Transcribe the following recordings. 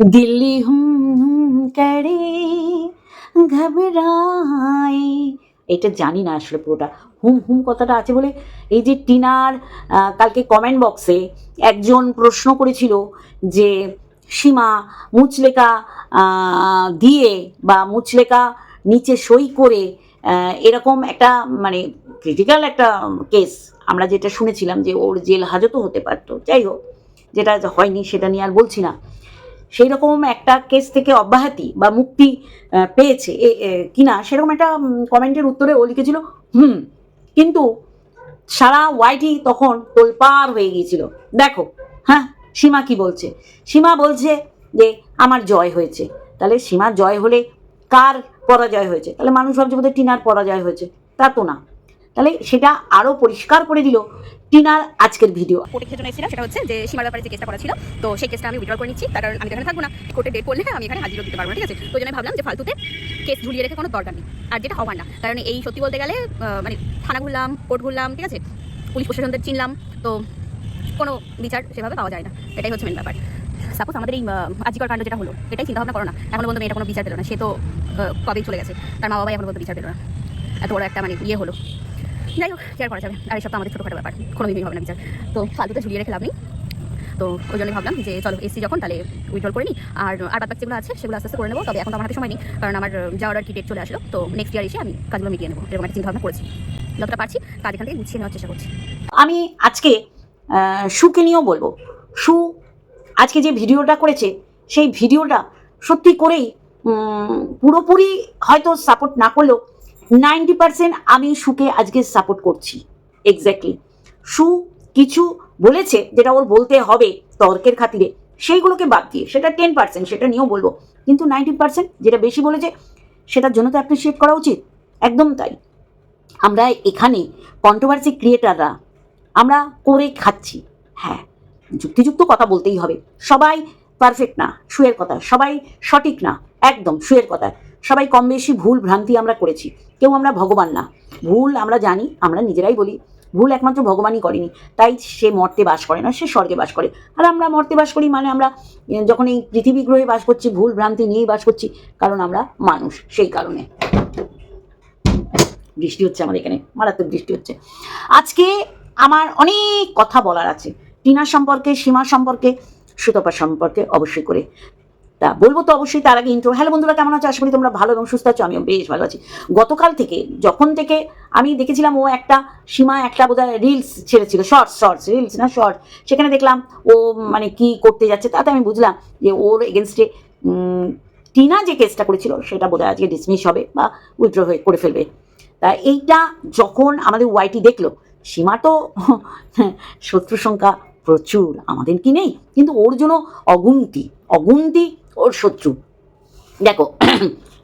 दिल्ली হুম হুম করে ঘবরায় এটা জানি না আসলে পুরোটা হুম হুম কথাটা আছে বলে এই যে টিনার আহ, কালকে কমেন্ট বক্সে একজন প্রশ্ন করেছিল যে সীমা মুচলেকা আহ, দিয়ে বা মুচলেকা নিচে সই করে আহ, এরকম একটা মানে ক্রিটিক্যাল একটা কেস আমরা যেটা শুনেছিলাম যে ওর জেল হাজতও হতে পারতো যাই হোক যেটা হয়নি সেটা নিয়ে আর বলছি না সেই রকম একটা কেস থেকে অব্যাহতি বা মুক্তি পেয়েছে। কিনা সেরকম একটা কমেন্টের উত্তরে ও লিখেছিল, হুম। কিন্তু সারা ওয়াইটি তখন তোলপার হয়ে গিয়েছিল। দেখো হ্যাঁ সীমা কি বলছে? সীমা বলছে যে, আমার জয় হয়েছে। তাহলে সীমা জয় হলে কার পরাজয় হয়েছে? তাহলে মানুষ ভাবছে বোধহয় টিনার পরাজয় হয়েছে। তা তো না। তাহলে সেটা আরও পরিষ্কার করে দিল টিনার আজকের ভিডিও কোর্টে কিছু জন্য এসেছিলাম, সেটা হচ্ছে যে সীমার ব্যাপারে যে কেসটা করা ছিল, তো সেই কেসটা আমি উইড্রল করে নিচ্ছি, তার কারণ আমি এখানে থাকব না। কোর্টে ডেট করলে আমি এখানে হাজিরা দিতে পারব, ঠিক আছে? তো জন্য ভাবলাম যে ফালতুতে কেস ঝুলিয়ে রেখে কোনো দরকার নেই। আর যেটা হওয়ার না, কারণ এই সত্যি বলতে গেলে মানে থানা ঘুরলাম, কোর্ট ঘুরলাম, ঠিক আছে? পুলিশ প্রশাসনদের চিনলাম, তো কোনো বিচার সেভাবে পাওয়া যায় না। এটাই হচ্ছে মেন ব্যাপার। সাপোজ আমাদের এই আজিকর কাণ্ড যেটা হলো, এটাই চিন্তা ভাবনা করো না। এখনও পর্যন্ত মেয়েটা কোনো বিচার পেল না, সে তো কবেই চলে গেছে। তার মা বাবাই এখনও পর্যন্ত বিচার পেল না। এত বড় একটা মানে ইয়ে হলো। যাই হোক কেয়ার করা যাবে আর এইসব তো আমাদের ছোটোখাটো ব্যাপার কোনো দিনই হবে না বিচার। তো ফালতুতে ঝুলিয়ে রেখে লাভ নেই। তো ওই জন্যই ভাবলাম যে চলো এসছি যখন, তাহলে উইড্রল করে নিই। আর আর বাদ যেগুলো আছে, সেগুলো আস্তে আস্তে করে নেব। তবে এখন তো আমার সময় নেই, কারণ আমার যাওয়ার আর কি ডেট চলে আসলো। তো নেক্সট ইয়ার এসে আমি কাজগুলো মিটিয়ে নেব, এরকম একটা চিন্তা ভাবনা করেছি। যতটা পারছি কাজ এখান থেকে গুছিয়ে নেওয়ার চেষ্টা করছি। আমি আজকে সুকে নিয়েও বলব। সু আজকে যে ভিডিওটা করেছে, সেই ভিডিওটা সত্যি করেই পুরোপুরি হয়তো সাপোর্ট না করলেও নাইনটি পার্সেন্ট আমি সুকে আজকে সাপোর্ট করছি। এক্স্যাক্টলি সু কিছু বলেছে যেটা ওর বলতে হবে তর্কের খাতিরে। সেইগুলোকে বাদ দিয়ে, সেটা টেন পার্সেন্ট, সেটা নিয়েও বলব। কিন্তু নাইনটি পার্সেন্ট যেটা বেশি বলেছে, সেটার জন্য তো অ্যাপ্রিসিয়েট করা উচিত। একদম তাই। আমরা এখানে কন্ট্রোভার্সি ক্রিয়েটাররা আমরা করে খাচ্ছি। হ্যাঁ যুক্তিযুক্ত কথা বলতেই হবে। সবাই পারফেক্ট না শুয়ের কথা সবাই সঠিক না, একদম শুয়ের কথা সবাই কম বেশি ভুল ভ্রান্তি আমরা করেছি। কেউ আমরা ভগবান না। ভুল আমরা জানি, আমরা নিজেরাই বলি। ভুল একমাত্র ভগবানই করেনি। তাই সে মর্তে বাস করে না, সে স্বর্গে বাস করে। আর আমরা মর্তে বাস করি মানে আমরা যখন এই পৃথিবী গ্রহে বাস করছি, ভুল ভ্রান্তি নিয়েই বাস করছি, কারণ আমরা মানুষ সেই কারণে। বৃষ্টি হচ্ছে আমাদের এখানে, মারাত্মক বৃষ্টি হচ্ছে। আজকে আমার অনেক কথা বলার আছে। টিনা সম্পর্কে, সীমা সম্পর্কে, সুতপা সম্পর্কে অবশ্যই করে। তা বলব তো অবশ্যই তার আগে ইন্ট্রো হ্যালো বন্ধুরা, কেমন আছো? আশা করি তোমরা ভালো এবং সুস্থ আছো, আমিও বেশ ভালো আছি। গতকাল থেকে, যখন থেকে আমি দেখেছিলাম ও একটা সীমা, একটা বোধহয় রিলস ছেড়েছিল শর্টস শর্টস রিলস না শর্ট সেখানে দেখলাম ও মানে কি করতে যাচ্ছে, তাতে আমি বুঝলাম যে ওর এগেনস্টে টিনা যে কেসটা করেছিল, সেটা বোধহয় আজকে ডিসমিস হবে বা উইথড্র হয়ে করে ফেলবে। তা এইটা যখন আমাদের ওয়াইটি দেখল, সীমা তো শত্রু সংখ্যা প্রচুর, আমাদের কি নেই? কিন্তু ওর জন্য অগুন্তি অগুন্তি ওর শত্রু। দেখো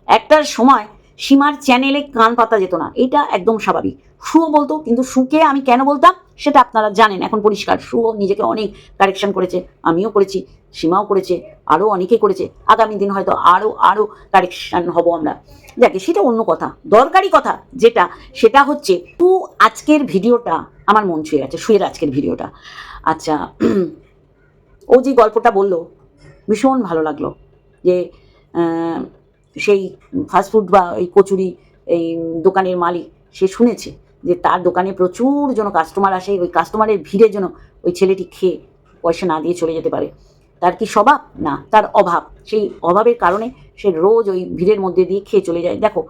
একটা সময় সীমার চ্যানেলে কান পাতা যেত না, এটা একদম স্বাভাবিক। সুও বলতো, কিন্তু সুকে আমি কেন বলতাম, সেটা আপনারা জানেন, এখন পরিষ্কার। সুও নিজেকে অনেক কারেকশন করেছে, আমিও করেছি, সীমাও করেছে আরও অনেকে করেছে, আগামী দিন হয়তো আরও আরও কারেকশন হব আমরা। দেখে সেটা অন্য কথা। দরকারি কথা যেটা, সেটা হচ্ছে, তু আজকের ভিডিওটা আমার মন ছুঁয়ে গেছে, শুয়ের আজকের ভিডিওটা। আচ্ছা ও যে গল্পটা বলল, ভীষণ ভালো লাগল। যে সেই ফাস্টফুড বা ওই কচুরি, এই দোকানের মালিক, সে শুনেছে যে তার দোকানে প্রচুর যেন কাস্টমার আসে, ওই কাস্টমারের ভিড়ে যেন ওই ছেলেটি খেয়ে পয়সা না দিয়ে চলে যেতে পারে। তার কি স্বভাব? না, তার অভাব। সেই অভাবের কারণে সে রোজ ওই ভিড়ের মধ্যে দিয়ে খেয়ে চলে যায়। দেখো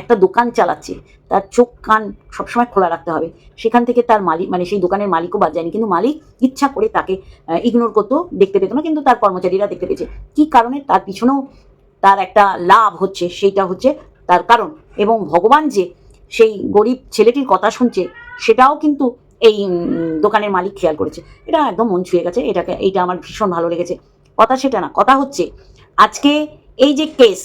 একটা দোকান চালাচ্ছে, তার চোখ কান সবসময় খোলা রাখতে হবে। সেখান থেকে তার মালিক মানে সেই দোকানের মালিকও বাদ যায়নি। কিন্তু মালিক ইচ্ছা করে তাকে ইগনোর করতেও দেখতে পেত না। কিন্তু তার কর্মচারীরা দেখতে পেয়েছে। কী কারণে? তার পিছনেও তার একটা লাভ হচ্ছে, সেইটা হচ্ছে তার কারণ। এবং ভগবান যে সেই গরিব ছেলেটির কথা শুনছে, সেটাও কিন্তু এই দোকানের মালিক খেয়াল করেছে। এটা একদম মন ছুঁয়ে গেছে, এটাকে, এইটা আমার ভীষণ ভালো লেগেছে। কথা সেটা না, কথা হচ্ছে, আজকে এই যে কেস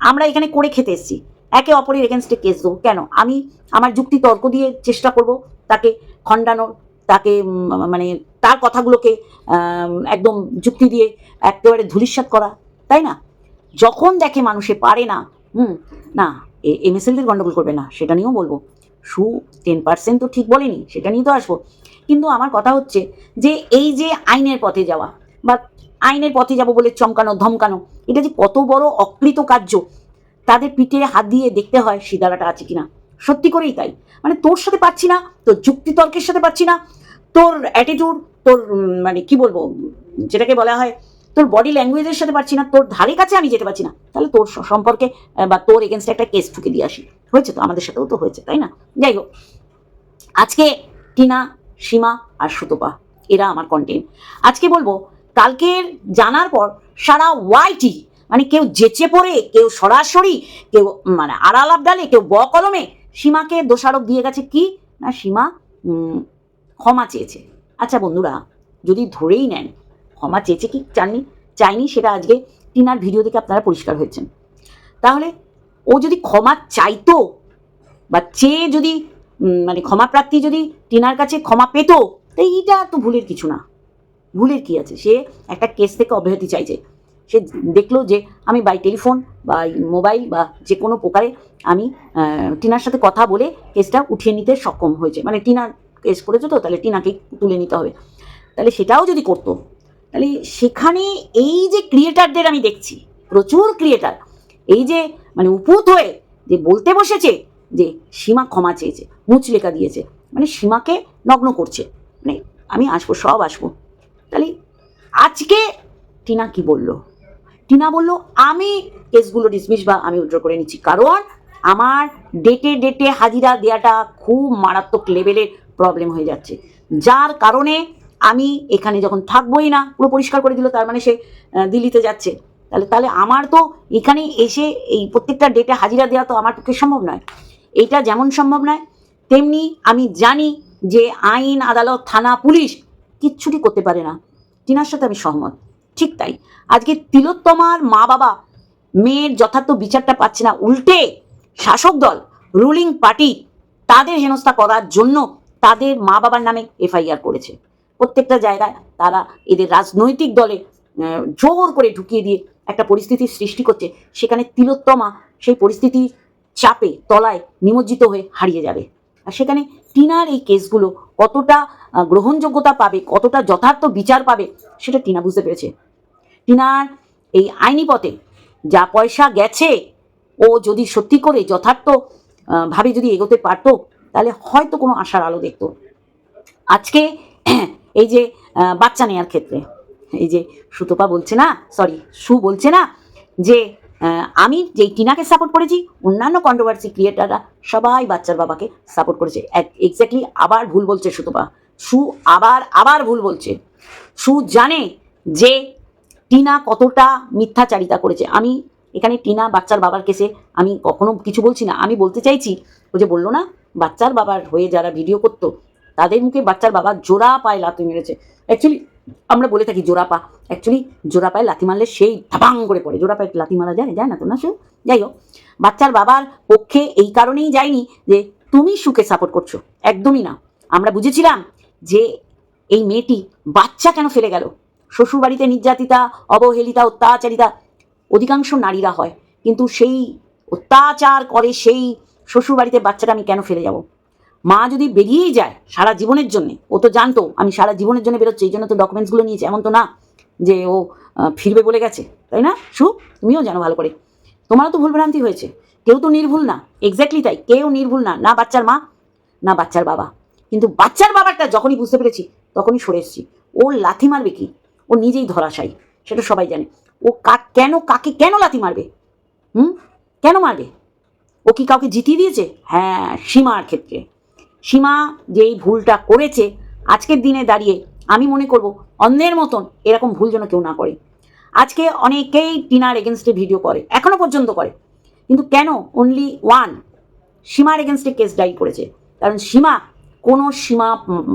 আমরা এখানে করে খেতে এসেছি। একে অপরের এগেনস্টে কেস দেবো। কেন? আমি আমার যুক্তি তর্ক দিয়ে চেষ্টা করব তাকে খণ্ডানোর তাকে মানে তার কথাগুলোকে একদম যুক্তি দিয়ে একেবারে ধূলিসাৎ করা, তাই না? যখন দেখে মানুষে পারে না, হুম, না এমএসএলদের গন্ডগোল করবে না, সেটা নিয়েও বলব। সু টেন পার্সেন্ট তো ঠিক বলেনি, সেটা নিয়ে তো আসব। কিন্তু আমার কথা হচ্ছে যে এই যে আইনের পথে যাওয়া বা আইনের পথে যাব বলে চমকানো, ধমকানো, এটা যে কত বড় অকৃত কার্য তাদের পিঠে হাত দিয়ে দেখতে হয় সিদারাটা আছে কিনা। সত্যি করেই তাই। মানে তোর সাথে পাচ্ছি না, তোর যুক্তিতর্কের সাথে পাচ্ছি না, তোর অ্যাটিটিউড তোর মানে কি বলব, যেটাকে বলা হয়, তোর বডি ল্যাঙ্গুয়েজের সাথে পারছি না, তোর ধারে কাছে আমি যেতে পারছি না। তাহলে তোর সম্পর্কে, বা তোর এগেনস্টে একটা কেস ঠুকে দিয়ে আসি। হয়েছে তো, আমাদের সাথেও তো হয়েছে, তাই না? যাই হোক, আজকে টিনা, সীমা আর সুতপা, এরা আমার কন্টেন্ট আজকে বলব, কালকের জানার পর সারা ওয়াইটি মানে কেউ জেচে পড়ে, কেউ সরাসরি, কেউ মানে আড়াল আবডালে, কেউ ব কলমে, সীমাকে দোষারোপ দিয়ে গেছে কি? না, সীমা ক্ষমা চেয়েছে। আচ্ছা বন্ধুরা, যদি ধরেই নেন, ক্ষমা চেয়েছে কি? চাননি? চাইনি, সেটা আজকে টিনার ভিডিও দেখে আপনারা পরিষ্কার হয়েছেন। তাহলে ও যদি ক্ষমা চাইতো বা চেয়ে যদি মানে ক্ষমা প্রার্থী যদি টিনার কাছে ক্ষমা পেত, তো এইটা তো ভুলের কিছু না। ভুলের কি আছে? সে একটা কেস থেকে অব্যাহতি চাইছে। সে দেখল যে আমি বাই টেলিফোন বা মোবাইল বা যে কোনো প্রকারে আমি টিনার সাথে কথা বলে কেসটা উঠিয়ে নিতে সক্ষম হয়েছে। মানে টিনা কেস করেছ তো, তাহলে টিনাকে তুলে নিতে হবে। তাহলে সেটাও যদি করতো, তাহলে সেখানে এই যে ক্রিয়েটারদের আমি দেখছি, প্রচুর ক্রিয়েটার এই যে মানে উপুত হয়ে যে বলতে বসেছে যে সীমা ক্ষমা চেয়েছে, মুচলেখা দিয়েছে মানে সীমাকে নগ্ন করছে। মানে আমি আসব, সব আসব। তাহলে আজকে টিনা কি বলল? টিনা বলল, আমি কেসগুলো ডিসমিস বা আমি উইথড্র করে নিচ্ছি। কারণ আমার ডেটে ডেটে হাজিরা দেওয়াটা খুব মারাত্মক লেভেলের প্রবলেম হয়ে যাচ্ছে। যার কারণে আমি এখানে যখন থাকবোই না, পুরো পরিষ্কার করে দিল, তার মানে সে দিল্লিতে যাচ্ছে। তাহলে তাহলে আমার তো এখানে এসে এই প্রত্যেকটা ডেটে হাজিরা দেওয়া তো আমার পক্ষে সম্ভব নয়। এটা যেমন সম্ভব নয়, তেমনি আমি জানি যে আইন, আদালত, থানা, পুলিশ কিচ্ছুটি করতে পারে না। টিনার সাথে আমি সহমত। ঠিক তাই। আজকে তিলোত্তমার মা বাবা মেয়ের যথার্থ বিচারটা পাচ্ছে না, উল্টে শাসক দল রুলিং পার্টি তাদের হেনস্থা করার জন্য তাদের মা বাবার নামে এফআইআর করেছে। প্রত্যেকটা জায়গায় তারা এদের রাজনৈতিক দলে জোর করে ঢুকিয়ে দিয়ে একটা পরিস্থিতির সৃষ্টি করছে, সেখানে তিলোত্তমা সেই পরিস্থিতির চাপে, তলায় নিমজ্জিত হয়ে হারিয়ে যাবে। আর সেখানে টিনার এই কেসগুলো কতটা গ্রহণযোগ্যতা পাবে, কতটা যথার্থ বিচার পাবে, সেটা টিনা বুঝতে পেরেছে। টিনার এই আইনি পথে যা পয়সা গেছে, ও যদি সত্যি করে যথার্থ ভাবে যদি এগোতে পারতো, তাহলে হয়তো কোনো আশার আলো দেখতো। আজকে এই যে বাচ্চা নেওয়ার ক্ষেত্রে এই যে সুতপা বলছে না সরি সু বলছে না, যে আমি যেই টিনাকে সাপোর্ট করেছি, অন্যান্য কন্ট্রোভার্সি ক্রিয়েটাররা সবাই বাচ্চার বাবাকে সাপোর্ট করেছে। এক্স্যাক্টলি আবার ভুল বলছে সুতপা। সু আবার আবার ভুল বলছে। সু জানে যে টিনা কতটা মিথ্যাচারিতা করেছে। আমি এখানে টিনা বাচ্চার বাবার কেসে আমি কখনো কিছু বলছি না। আমি বলতে চাইছি, ও যে বলল না, বাচ্চার বাবার হয়ে যারা ভিডিও করতো, তাদের মুখে বাচ্চার বাবা জোড়া পায়ে লাথি মেরেছে অ্যাকচুয়ালি আমরা বলে থাকি জোড়া পা অ্যাকচুয়ালি জোড়া পায়ে লাথি মারলে সেই ধাপাং করে পড়ে। জোড়া পায়ে লাথি মারা যায় যায় না তো? না সে? যাই হোক, বাচ্চার বাবার পক্ষে এই কারণেই যায়নি যে তুমি সুখে সাপোর্ট করছ। একদমই না। আমরা বুঝেছিলাম যে এই মেয়েটি বাচ্চা কেন ফেলে গেল? শ্বশুরবাড়িতে নির্যাতিতা, অবহেলিতা, অত্যাচারিতা, অধিকাংশ নারীরা হয়। কিন্তু সেই অত্যাচার করে সেই শ্বশুরবাড়িতে বাচ্চাটা আমি কেন ফেলে যাব? মা যদি বেরিয়েই যায় সারা জীবনের জন্য, ও তো জানতো, আমি সারা জীবনের জন্য বেরোচ্ছি, এই জন্য তো ডকুমেন্টসগুলো নিয়েছে, এমন তো না যে ও ফিরবে বলে গেছে, তাই না? সু, তুমিও জানো ভালো করে। তোমারও তো ভুলভ্রান্তি হয়েছে, কেউ তো নির্ভুল না এক্স্যাক্টলি তাই, কেউ নির্ভুল না না বাচ্চার মা, না বাচ্চার বাবা। কিন্তু বাচ্চার বাবারটা যখনই বুঝতে পেরেছি, তখনই সরে এসেছি। ও লাথি মারবে কি? ও নিজেই ধরাশায়ী, সেটা সবাই জানে। ও কাক কেন, কাকে কেন লাথি মারবে? হুম? কেন মারবে? ও কি কাউকে জিতিয়ে দিয়েছে? হ্যাঁ সীমার ক্ষেত্রে। সীমা যেই ভুলটা করেছে, আজকের দিনে দাঁড়িয়ে আমি মনে করব অন্যের মতন এরকম ভুল যেন কেউ না করে। আজকে অনেকেই টিনার এগেনস্টে ভিডিও করে, এখনও পর্যন্ত করে। কিন্তু কেন অনলি ওয়ান সীমার এগেনস্টে কেস ডাই করেছে? কারণ সীমা কোনো সীমা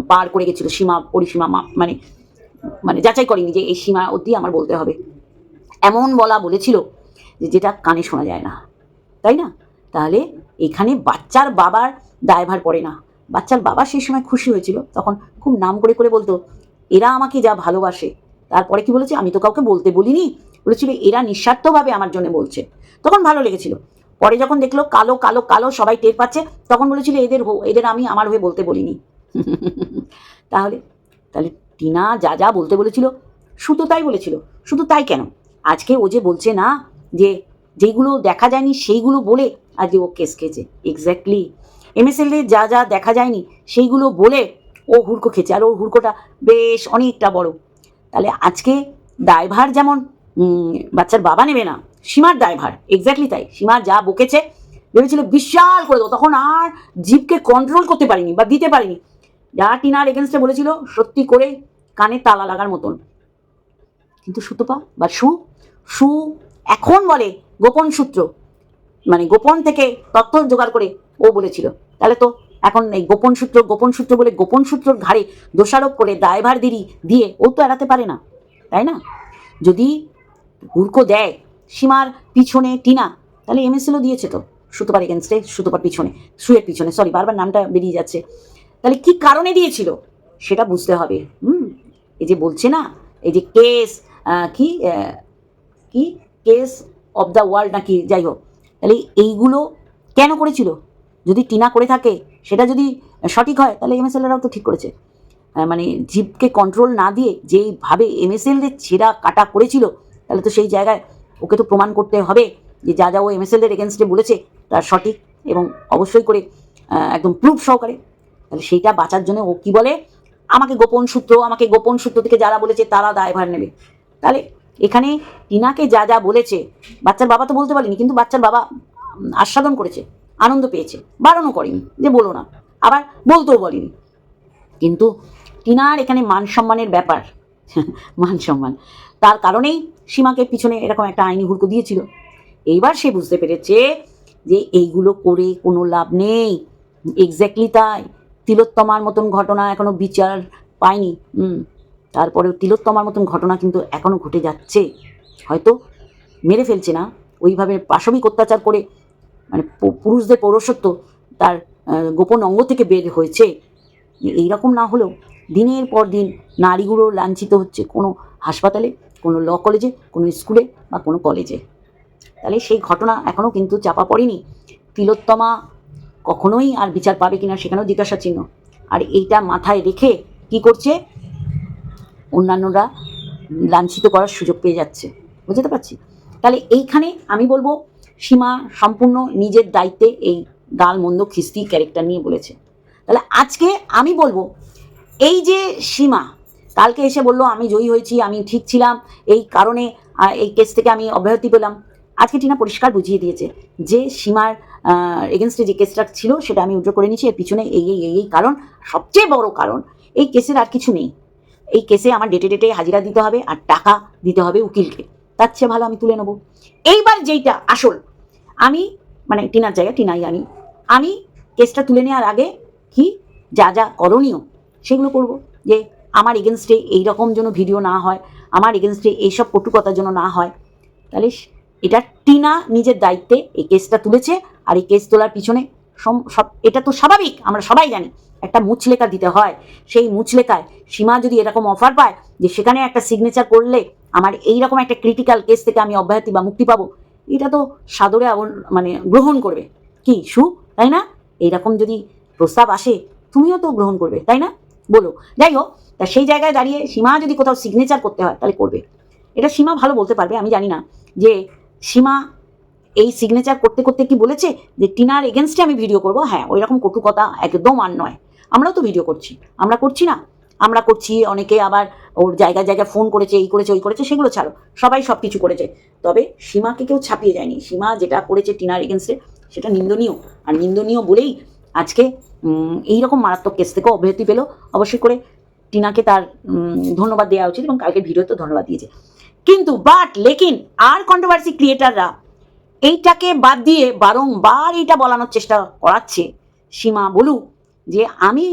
পার করে গেছিল, সীমা পরিসীমা মাপ মানে মানে যাচাই করেনি যে এই সীমা অবধি আমার বলতে হবে। এমন বলা বলেছিল যে যেটা কানে শোনা যায় না। তাই না? তাহলে এখানে বাচ্চার বাবার দায়ভার পড়ে না। বাচ্চার বাবা সেই সময় খুশি হয়েছিল, তখন খুব নাম করে করে বলতো, এরা আমাকে যা ভালোবাসে। তারপরে কি বলেছে, আমি তো কাউকে বলতে বলিনি। বলেছিল, এরা নিঃস্বার্থভাবে আমার জন্য বলছে। তখন ভালো লেগেছিল। পরে যখন দেখল, কালো কালো কালো, সবাই টের পাচ্ছে, তখন বলেছিল, এদের এদের আমি আমার হয়ে বলতে বলিনি। তাহলে তাহলে টিনা যা যা বলতে বলেছিল, শুধু তাই বলেছিল, শুধু তাই কেন? আজকে ও যে বলছে না যে যেগুলো দেখা যায়নি, সেইগুলো বলে আজকে ও কেস খেয়েছে। এক্স্যাক্টলি এমএসএল যা যা দেখা যায়নি, সেইগুলো বলে ও হুড়কো খেয়েছে। আর ওর হুড়কোটা বেশ অনেকটা বড়। তাহলে আজকে দায়ভার যেমন বাচ্চার বাবা নেবে না, সীমার দায়ভার। এক্স্যাক্টলি তাই। সীমা যা বকেছে, ভেবেছিল বিশাল করে দেবো। তখন আর জীবকে কন্ট্রোল করতে পারিনি বা দিতে পারিনি। যা টিনার এগেনস্টে বলেছিল, সত্যি করে কানে তালা লাগার মতন। কিন্তু সুতপা বা সু সু এখন বলে গোপন সূত্র। মানে গোপন থেকে তথ্য জোগাড় করে ও বলেছিল। তাহলে তো এখন এই গোপন সূত্র গোপন সূত্র বলে গোপন সূত্রর ঘাড়ে দোষারোপ করে দায়ভার দিরি, দিয়ে ও তো এড়াতে পারে না, তাই না? যদি হুড়কো দেয় সীমার পিছনে টিনা, তাহলে এমএসএলও দিয়েছে তো, সুতোপার এগেনস্টে সুতোপার পিছনে, সুয়ের পিছনে সরি বারবার নামটা বেরিয়ে যাচ্ছে। তাহলে কি কারণে দিয়েছিল? সেটা বুঝতে হবে। হুম, এই যে বলছে না, এই যে কেস কি কি কেস অফ দ্য ওয়ার্ল্ড নাকি, যাই হোক, তাহলে এইগুলো কেন করেছিল? যদি টিনা করে থাকে, সেটা যদি সঠিক হয়, তাহলে এম এমএসএলরাও তো ঠিক করেছে। মানে জীবকে কন্ট্রোল না দিয়ে যেইভাবে এমএসএলদের ছেঁড়া কাটা করেছিল, তাহলে তো সেই জায়গায় ওকে তো প্রমাণ করতে হবে যে যা যা ও এম এস এমএসএলদের এগেনস্টে বলেছে তার সঠিক এবং অবশ্যই করে একদম প্রুফ সহকারে। তাহলে সেইটা বাঁচার জন্য ও কি বলে, আমাকে গোপন সূত্র, আমাকে গোপন সূত্র থেকে যারা বলেছে, তারা দায়ভার নেবে। তাহলে এখানে টিনাকে যা যা বলেছে, বাচ্চার বাবা তো বলতে পারেনি, কিন্তু বাচ্চার বাবা আস্বাদন করেছে। আনন্দ পেয়েছে। বারণও করেনি, যে বলো না। আবার বলতেও বলেনি। কিন্তু টিনার এখানে মান সম্মানের ব্যাপার, মান সম্মান। তার কারণেই সীমাকে পিছনে এরকম একটা আইনি হুড়কো দিয়েছিল। এইবার সে বুঝতে পেরেছে যে এইগুলো করে কোনো লাভ নেই। এক্স্যাক্টলি তাই। তিলোত্তমার মতন ঘটনা এখনও বিচার পায়নি। হুম তারপরে তিলোত্তমার মতন ঘটনা কিন্তু এখনও ঘটে যাচ্ছে। হয়তো মেরে ফেলছে না। ওইভাবে পাশবিক অত্যাচার করে মানে পুরুষদের পৌরসত্ব তার গোপন অঙ্গ থেকে বের হয়েছে। এইরকম না হলেও দিনের পর দিন নারীগুলো লাঞ্ছিত হচ্ছে কোনো হাসপাতালে, কোনো ল কলেজে, কোনো স্কুলে বা কোনো কলেজে। তাহলে সেই ঘটনা এখনও কিন্তু চাপা পড়েনি। তিলোত্তমা কখনোই আর বিচার পাবে কিনা সেখানেও জিজ্ঞাসা চিহ্ন। আর এইটা মাথায় রেখে কি করছে? অন্যান্যরা লাঞ্ছিত করার সুযোগ পেয়ে যাচ্ছে। বুঝতে পারছি? তাহলে এইখানে আমি বলব সীমা সম্পূর্ণ নিজের দায়িত্বে এই গাল মন্দ খিস্তি ক্যারেক্টার নিয়ে বলেছে। তাহলে আজকে আমি বলব, এই যে সীমা, কালকে এসে বলল, আমি জয়ী হয়েছি, আমি ঠিক ছিলাম, এই কারণে এই কেস থেকে আমি অব্যাহতি পেলাম। আজকে টিনা পরিষ্কার বুঝিয়ে দিয়েছে যে সীমার এগেনস্টে যে কেসটা ছিল, সেটা আমি উদ্র করে নিয়েছি। এর পিছনে এই এই এই এই কারণ, সবচেয়ে বড় কারণ, এই কেসের আর কিছু নেই। এই কেসে আমার ডেটে ডেটে হাজিরা দিতে হবে আর টাকা দিতে হবে উকিলকে। তার চেয়ে ভালো আমি তুলে নেব। এইবার যেইটা আসল, আমি মানে টিনার জায়গা টিনাই আমি আমি কেসটা তুলে নেওয়ার আগে কি যা যা করণীয় সেগুলো করব, যে আমার এগেনস্টে এইরকম যেন ভিডিও না হয়, আমার এগেনস্টে এইসব কটুকতার জন্য না হয়। তাহলে এটা টিনা নিজের দায়িত্বে এই কেসটা তুলেছে, আর এই কেস তোলার পিছনে সব, এটা তো স্বাভাবিক, আমরা সবাই জানি। একটা মুচলেখা দিতে হয়। সেই মুচলেখায় সীমা যদি এরকম অফার পায় যে সেখানে একটা সিগনেচার করলে আমার এই রকম একটা ক্রিটিক্যাল কেস থেকে আমি অব্যাহতি বা মুক্তি পাবো, এটা তো সাদরে মানে গ্রহণ করবে। কি, সু? তাই না? এইরকম যদি প্রস্তাব আসে, তুমিও তো গ্রহণ করবে, তাই না? বলো। যাই হোক, তা সেই জায়গায় দাঁড়িয়ে সীমা যদি কোথাও সিগনেচার করতে হয়, তাহলে করবে। এটা সীমা ভালো বলতে পারবে, আমি জানি না। যে সীমা এই সিগনেচার করতে করতে কি বলেছে? যে টিনার এগেনস্টে আমি ভিডিও করব? হ্যাঁ ওই রকম কটু কথা একদম আর নয়। আমরাও তো ভিডিও করছি। আমরা করছি না। আমরা করছি অনেকে আবার ওর জায়গায় জায়গায় ফোন করেছে এই করেছে ওই করেছে সেগুলো ছাড়ো। সবাই সব কিছু করেছে। তবে সীমাকে কেউ ছাপিয়ে যায়নি। সীমা যেটা করেছে টিনার এগেনস্টে সেটা নিন্দনীয়। আর নিন্দনীয় বলেই আজকে উম, এইরকম মারাত্মক কেস থেকেও অব্যাহতি পেল। অবশ্যই করে টিনাকে তার ধন্যবাদ দেওয়া উচিত এবং কালকে ভিডিও তো ধন্যবাদ দিয়েছে। কিন্তু বাট লেকিন আর কন্ট্রোভার্সি ক্রিয়েটাররা এইটাকে বাদ দিয়ে বারংবার এইটা বলানোর চেষ্টা করাচ্ছে। সীমা বলুক যে আমি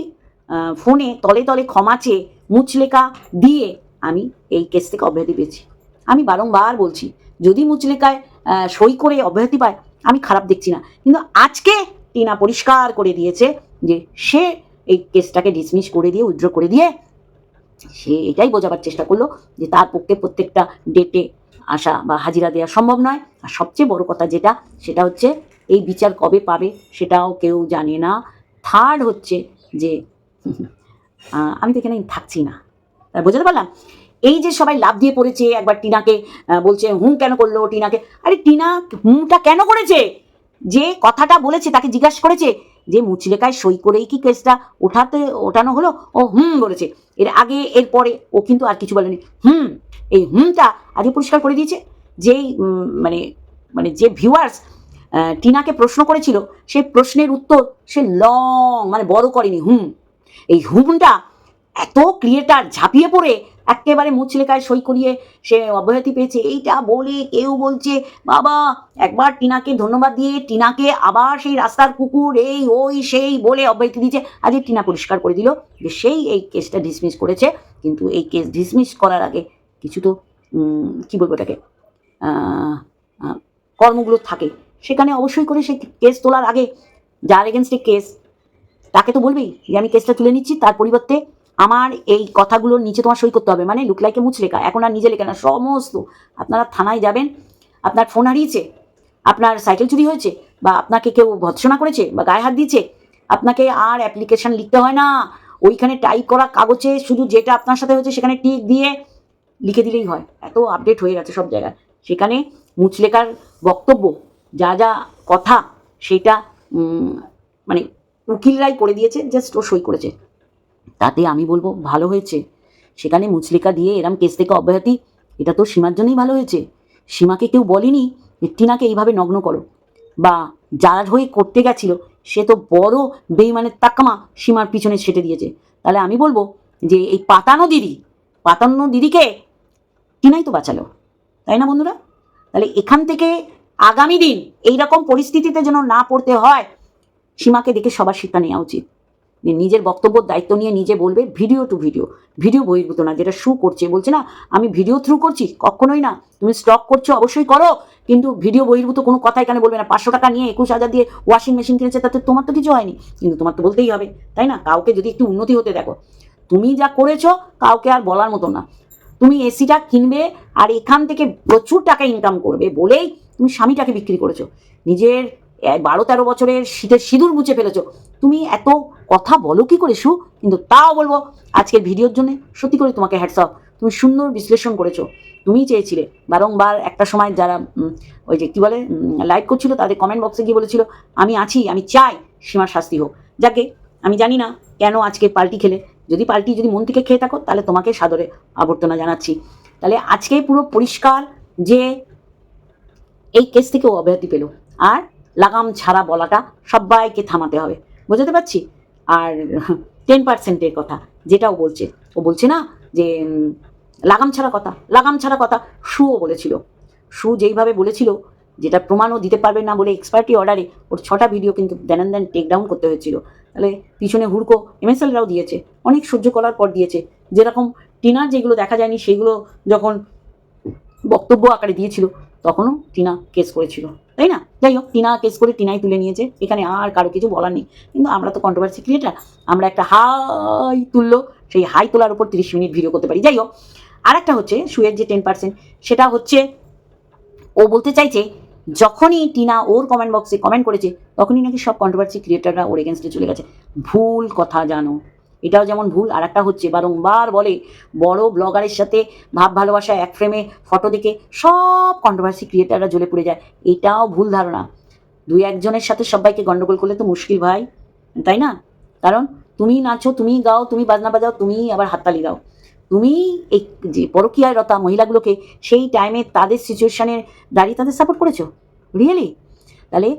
ফোনে তলে তলে ক্ষমা চেয়ে মুচলেখা দিয়ে আমি এই কেস থেকে অব্যাহতি পেয়েছি। আমি বারংবার বলছি যদি মুচলেখায় আহ, সই করে অব্যাহতি পায় আমি খারাপ দেখছি না। কিন্তু আজকে টিনা পরিষ্কার করে দিয়েছে যে সে এই কেসটাকে ডিসমিস করে দিয়ে উইথড্র করে দিয়ে সে এটাই বোঝাবার চেষ্টা করল যে তার পক্ষে প্রত্যেকটা ডেটে আসা বা হাজিরা দেওয়া সম্ভব নয়। আর সবচেয়ে বড় কথা যেটা সেটা হচ্ছে এই বিচার কবে পাবে সেটাও কেউ জানে না। থার্ড হচ্ছে যে আমি তো এখানে থাকছি না। বোঝাতে পারলাম? এই যে সবাই লাভ দিয়ে পড়েছে, একবার টিনাকে বলছে হুম কেন করল? টিনাকে, আরে টিনা হুমটা কেন করেছে? যে কথাটা বলেছে, তাকে জিজ্ঞাসা করেছে, যে মুচলেকায় সই করেই কি কেসটা ওঠাতে, ওঠানো হলো? ও হুম বলেছে। এর আগে, এর পরে ও কিন্তু আর কিছু বলেনি। হুম, এই হুমটা আগে পরিষ্কার করে দিয়েছে। যেই মানে মানে যে ভিউয়ার্স টিনাকে প্রশ্ন করেছিল সেই প্রশ্নের উত্তর সে লং মানে বড় করেনি, হুম। এই হুমটা এত ক্রিয়েটার ঝাঁপিয়ে পড়ে, একেবারে মুচলেকায় সই করিয়ে সে অব্যাহতি পেয়েছে। এইটা বলে কেউ বলছে, বাবা, একবার টিনাকে ধন্যবাদ দিয়ে টিনাকে আবার সেই রাস্তার কুকুর, এই, ওই, সেই বলে অব্যাহতি দিয়েছে। আজকে টিনা পরিষ্কার করে দিল যে সেই এই কেসটা ডিসমিস করেছে, কিন্তু এই কেস ডিসমিস করার আগে কিছু তো কি বলব এটাকে কর্মগুলো থাকে। সেখানে অবশ্যই করে সেই কেস তোলার আগে, যার এগেনস্টে কেস তাকে তো বলবেই যে আমি কেসটা তুলে নিচ্ছি, তার পরিবর্তে আমার এই কথাগুলোর নিচে তোমার সই করতে হবে। মানে লুকলাইকে মুছ লেখা। এখন আর নিজে লেখা না, সমস্ত আপনারা থানায় যাবেন, আপনার ফোন হারিয়েছে, আপনার সাইকেল চুরি হয়েছে, বা আপনাকে কেউ ভৎসনা করেছে, বা গায়ে হাত দিয়েছে, আপনাকে আর অ্যাপ্লিকেশন লিখতে হয় না। ওইখানে টাইপ করা কাগজে শুধু যেটা আপনার সাথে হয়েছে সেখানে টিক দিয়ে লিখে দিলেই হয়। এত আপডেট হয়ে গেছে সব জায়গায়। সেখানে মুচলেকার বক্তব্য যা যা কথা সেটা মানে উকিলরাই করে দিয়েছে জাস্ট ও সই করেছে। তাতে আমি বলব, ভালো হয়েছে। সেখানে মুচলেকা দিয়ে এরম কেস থেকে অব্যাহতি, এটা তো সীমার জন্যই ভালো হয়েছে। সীমাকে কেউ বলেনি যে টিনাকে এইভাবে নগ্ন করো। বা যার হয়ে করতে গেছিল, সে তো বড় বেইমানের তাকামা সীমার পিছনে সেটে দিয়েছে। তাহলে আমি বলব যে এই পাতানো দিদি, পাতানো দিদিকে টিনাই তো বাঁচালো। তাই না বন্ধুরা? তাহলে এখান থেকে আগামী দিন এইরকম পরিস্থিতিতে যেন না পড়তে হয়, সীমাকে দেখে সবার শিক্ষা নেওয়া উচিত। নিজের বক্তব্যর দায়িত্ব নিয়ে নিজে বলবে ভিডিও টু ভিডিও ভিডিও বহির্ভূত না, যেটা শু করছে, বলছে না, আমি ভিডিও থ্রু করছি, কখনোই না, তুমি স্টক করছ, অবশ্যই করো, কিন্তু ভিডিও বহির্ভূত কোনো কথা এখানে বলবে না, পাঁচশো টাকা নিয়ে একুশ হাজার দিয়ে ওয়াশিং মেশিন কিনেছে, তাতে তোমার তো কিছু হয়নি, কিন্তু তোমার তো বলতেই হবে, তাই না? কাউকে যদি একটু উন্নতি হতে দেখো, তুমি যা করেছ, কাউকে আর বলার মতো না, তুমি এসিটা কিনবে, আর এখান থেকে প্রচুর টাকা ইনকাম করবে, বলেই তুমি স্বামীটাকে বিক্রি করেছ। নিজের বারো তেরো বছরের শীতের সিঁদুর মুছে ফেলেছো। তুমি এত কথা বলো কি করে সু? কিন্তু তাও বলব, আজকের ভিডিওর জন্য সত্যি করে তোমাকে হ্যাটসঅপ তুমি সুন্দর বিশ্লেষণ করেছ। তুমি চেয়েছিলে, বারংবার একটা সময় যারা ওই যে কী বলে লাইক করছিল, তাদের কমেন্ট বক্সে গিয়ে বলেছিল, আমি আছি, আমি চাই সীমার শাস্তি হোক। যাকে আমি জানি না কেন আজকে পাল্টি খেলে। যদি পাল্টি যদি মন থেকে খেয়ে থাকো, তাহলে তোমাকে সাদরে আবর্তনা জানাচ্ছি। তাহলে আজকে পুরো পরিষ্কার যে এই কেস থেকে অব্যাহতি পেল। আর লাগাম ছাড়া বলাটা সবাইকে থামাতে হবে। বোঝাতে পারছি? আর টেন পার্সেন্টের কথা যেটাও বলছে। ও বলছে না যে লাগাম ছাড়া কথা, লাগাম ছাড়া কথা সুও বলেছিল। সু যেইভাবে বলেছিল, যেটা প্রমাণও দিতে পারবে না বলে এক্সপার্টি অর্ডারে ওর ছটা ভিডিও কিন্তু দেন দেন টেক ডাউন করতে হয়েছিল। তাহলে পিছনে হুড়কো এমএসএলরাও দিয়েছে, অনেক সহ্য করার পর দিয়েছে। যেরকম টিনার যেগুলো দেখা যায়নি, সেগুলো যখন বক্তব্য আকারে দিয়েছিল তখনও টিনা কেস করেছিল, তাই না? যাই হোক, টিনা কেস করে টিনাই তুলে নিয়েছে, এখানে আর কারও কিছু বলার নেই। কিন্তু আমরা তো কন্ট্রোভার্সি ক্রিয়েটার আমরা একটা হাই তুললো, সেই হাই তোলার উপর তিরিশ মিনিট ভিডিও করতে পারি। যাই হোক আর একটা হচ্ছে সুয়ের যে টেন পার্সেন্ট সেটা হচ্ছে ও বলতে চাইছে, যখনই টিনা ওর কমেন্ট বক্সে কমেন্ট করেছে, তখনই নাকি সব কন্ট্রোভার্সি ক্রিয়েটাররা ওর এগেনস্টে চলে গেছে। ভুল কথা জানো। এটাও যেমন ভুল আর একটা হচ্ছে বারংবার বলে, বড় ব্লগারের সাথে ভাব ভালোবাসা এক ফ্রেমে ফটো দেখে সব কন্ট্রোভার্সি ক্রিয়েটাররা জ্বলে পড়ে যায়। এটাও ভুল ধারণা। দুই একজনের সাথে সবাইকে গন্ডগোল করলে তো মুশকিল ভাই, তাই না? কারণ তুমি নাচো, তুমি গাও, তুমি বাজনা বাজাও, তুমি আবার হাততালি দাও তুমি এই যে পরকীয়ায় রতা মহিলাগুলোকে সেই টাইমে তাদের সিচুয়েশনে দাঁড়িয়ে তাদের সাপোর্ট করেছ? রিয়েলি তাহলে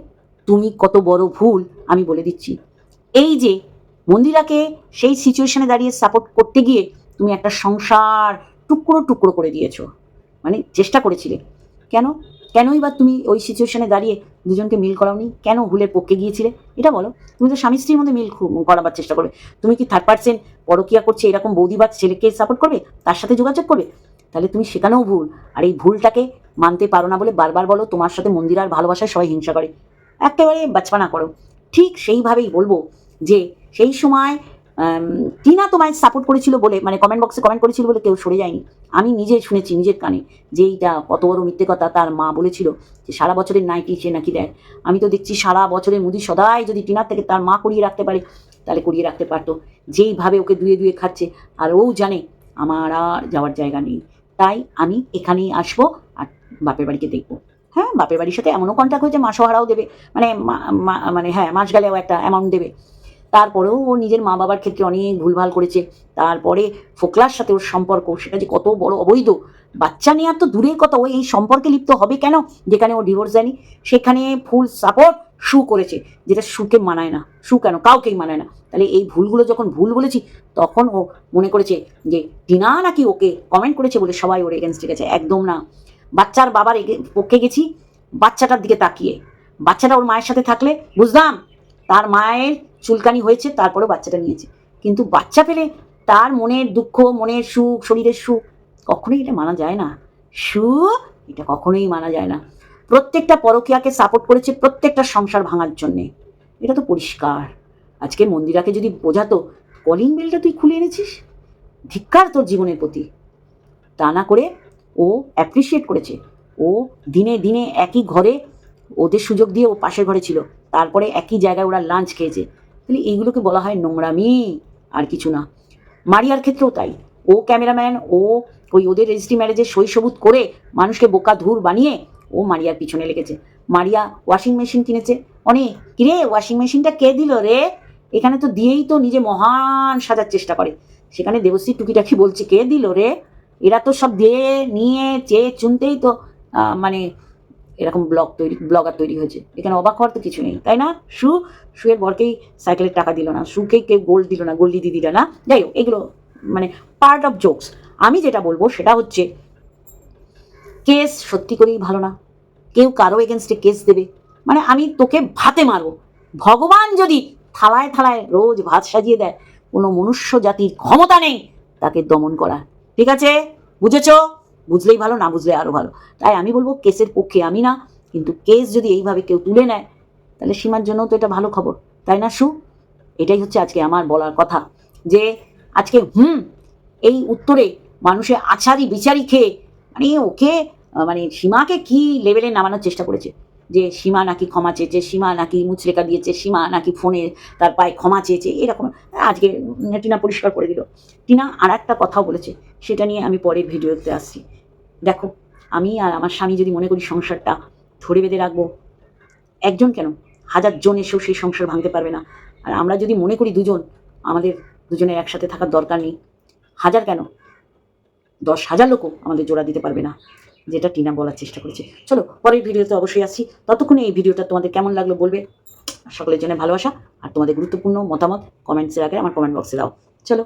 তুমি কত বড় ভুল আমি বলে দিচ্ছি। এই যে মন্দিরাকে সেই সিচুয়েশনে দাঁড়িয়ে সাপোর্ট করতে গিয়ে তুমি একটা সংসার টুকরো টুকরো করে দিয়েছ। মানে চেষ্টা করেছিলে। কেন? কেনই বা তুমি ওই সিচুয়েশনে দাঁড়িয়ে দুজনকে মিল করাওনি? কেন ভুলের পক্ষে গিয়েছিলে? এটা বলো। তুমি তো স্বামী স্ত্রীর মধ্যে মিল করাবার চেষ্টা করবে। তুমি কি থার্ড পার্সেন্ট পরকিয়া করছে, এরকম বৌদি বা ছেলেকে সাপোর্ট করবে? তার সাথে যোগাযোগ করবে? তাহলে তুমি সেখানেও ভুল। আর এই ভুলটাকে মানতে পারো না বলে বারবার বলো, তোমার সাথে মন্দির আর ভালোবাসায় সবাই হিংসা করে। একেবারে বাচপানা করো। ঠিক সেইভাবেই বলব যে সেই সময় টিনা তোমায় সাপোর্ট করেছিল বলে মানে কমেন্ট বক্সে কমেন্ট করেছিল বলে কেউ সরে যায়নি। আমি নিজে শুনেছি, নিজের কানে, যে এইটা কত বড় মিথ্যে কথা তার মা বলেছিল যে সারা বছরের নাইটি সে নাকি দেয়। আমি তো দেখছি সারা বছরের মুদি সদাই যদি টিনার থেকে তার মা করিয়ে রাখতে পারে, তাহলে করিয়ে রাখতে পারতো। যেইভাবে ওকে দুয়ে দুয়ে খাচ্ছে, আর ও জানে আমার আর যাওয়ার জায়গা নেই। তাই আমি এখানেই আসব আর বাপের বাড়িকে দেখব। হ্যাঁ বাপের বাড়ির সাথে এমনও কন্ট্যাক্ট হয়েছে মাসোহারাও দেবে। মানে মানে হ্যাঁ মাস গেলেও একটা অ্যামাউন্ট দেবে। তারপরেও ও নিজের মা বাবার ক্ষেত্রে অনেক ভুলভাল করেছে। তারপরে ফোকলার সাথে ওর সম্পর্ক, সেটা যে কত বড় অবৈধ। বাচ্চা নেওয়ার তো দূরের কথা, ও এই সম্পর্কে লিপ্ত হবে কেন? যেখানে ও ডিভোর্স দেয়নি সেখানে ফুল সাপোর্ট শু করেছে, যেটা সুকে মানায় না, সু কেন? কাউকেই মানায় না। তাহলে এই ভুলগুলো যখন ভুল বলেছি, তখন ও মনে করেছে যে, টিনা নাকি ওকে কমেন্ট করেছে বলে সবাই ওর এগেনস্টে গেছে? একদম না। বাচ্চার বাবার পক্ষে গেছি, বাচ্চাটার দিকে তাকিয়ে। বাচ্চাটা ওর মায়ের সাথে থাকলে, বুঝলাম, তার মায়ের চুলকানি হয়েছে, তারপরেও বাচ্চাটা নিয়েছে। কিন্তু বাচ্চা পেলে তার মনের দুঃখ, মনের সুখ, শরীরের সুখ, কখনোই এটা মানা যায় না। সুখ, এটা কখনোই মানা যায় না। প্রত্যেকটা পরকীয়াকে সাপোর্ট করেছে প্রত্যেকটা সংসার ভাঙার জন্যে। এটা তো পরিষ্কার। আজকে মন্দিরাকে যদি বোঝাতো, কলিং বেলটা তুই খুলে এনেছিস? ধিক্কার তোর জীবনের প্রতি। তা না করে ও অ্যাপ্রিসিয়েট করেছে। ও দিনে দিনে একই ঘরে ওদের সুযোগ দিয়ে ও পাশের ঘরে ছিল। তারপরে একই জায়গায় ওরা লাঞ্চ খেয়েছে। তাহলে এইগুলোকে বলা হয় নোংরামি, আর কিছু না। মারিয়ার ক্ষেত্রেও তাই। ও ক্যামেরাম্যান, ও ওই ওদের রেজিস্ট্রি ম্যারেজে সই সবুত করে মানুষকে বোকা ধুর বানিয়ে ও মারিয়ার পিছনে লেগেছে। মারিয়া ওয়াশিং মেশিন কিনেছে। অনেক, কিরে ওয়াশিং মেশিনটা কে দিল রে? এখানে তো দিয়েই তো নিজে মহান সাজার চেষ্টা করে। সেখানে দেবশ্রী টুকিটাকি বলছে, কে দিল রে? এরা তো সব দিয়ে নিয়ে, চেয়ে, চুনতেই তো মানে এরকম ব্লগ তৈরি ব্লগার তৈরি হয়েছে। এখানে অবাক হওয়ার তো কিছু নেই, তাই না? সু, সুয়ের বরকেই সাইকেলের টাকা দিল না সুকেই কেউ গোল্ড দিল না গোল্ডি দিদিরা না। যাই হোক, এগুলো মানে পার্ট অফ জোকস আমি যেটা বলব সেটা হচ্ছে কেস সত্যি করেই ভালো না। কেউ কারও এগেনস্টে কেস দেবে। মানে আমি তোকে ভাতে মারবো। ভগবান যদি থালায় থালায় রোজ ভাত সাজিয়ে দেয়, কোনো মনুষ্য জাতির ক্ষমতা নেই তাকে দমন করা ঠিক আছে? বুঝেছ? বুঝলেই ভালো, না বুঝলে আরও ভালো। তাই আমি বলব কেসের পক্ষে আমি না, কিন্তু কেস যদি এইভাবে কেউ তুলে নেয়, তাহলে সীমার জন্য তো এটা ভালো খবর। তাই না, সু? এটাই হচ্ছে আজকে আমার বলার কথা। যে আজকে হুম, এই উত্তরে মানুষের আছারি বিচারি খেয়ে মানে ওকে মানে সীমাকে কি লেভেলে নামানোর চেষ্টা করেছে? যে সীমা নাকি ক্ষমা চেয়েছে, সীমা নাকি মুচলেকা দিয়েছে, সীমা নাকি ফোনে তার পায়ে ক্ষমা চেয়েছে, এরকম। আজকে টিনা পরিষ্কার করে দিল। টিনা আর একটা কথাও বলেছে, সেটা নিয়ে আমি পরের ভিডিওতে আসছি। দেখো, আমি আর আমার স্বামী যদি মনে করি সংসারটা ধরে বেঁধে রাখব, একজন কেন? হাজার জন এসেও সেই সংসার ভাঙতে পারবে না। আর আমরা যদি মনে করি দুজন, আমাদের দুজনের একসাথে থাকার দরকার নেই। হাজার কেন? দশ হাজার লোকও আমাদের জোড়া দিতে পারবে না, যেটা টিনা বলার চেষ্টা করেছে। চলো, পরের ভিডিওতে অবশ্যই আসছি। ততক্ষণে এই ভিডিওটা তোমাদের কেমন লাগল বলবে? সকলের জন্য ভালোবাসা আর তোমাদের গুরুত্বপূর্ণ মতামত কমেন্টসের আগে আমার কমেন্ট বক্সে দাও। চলো।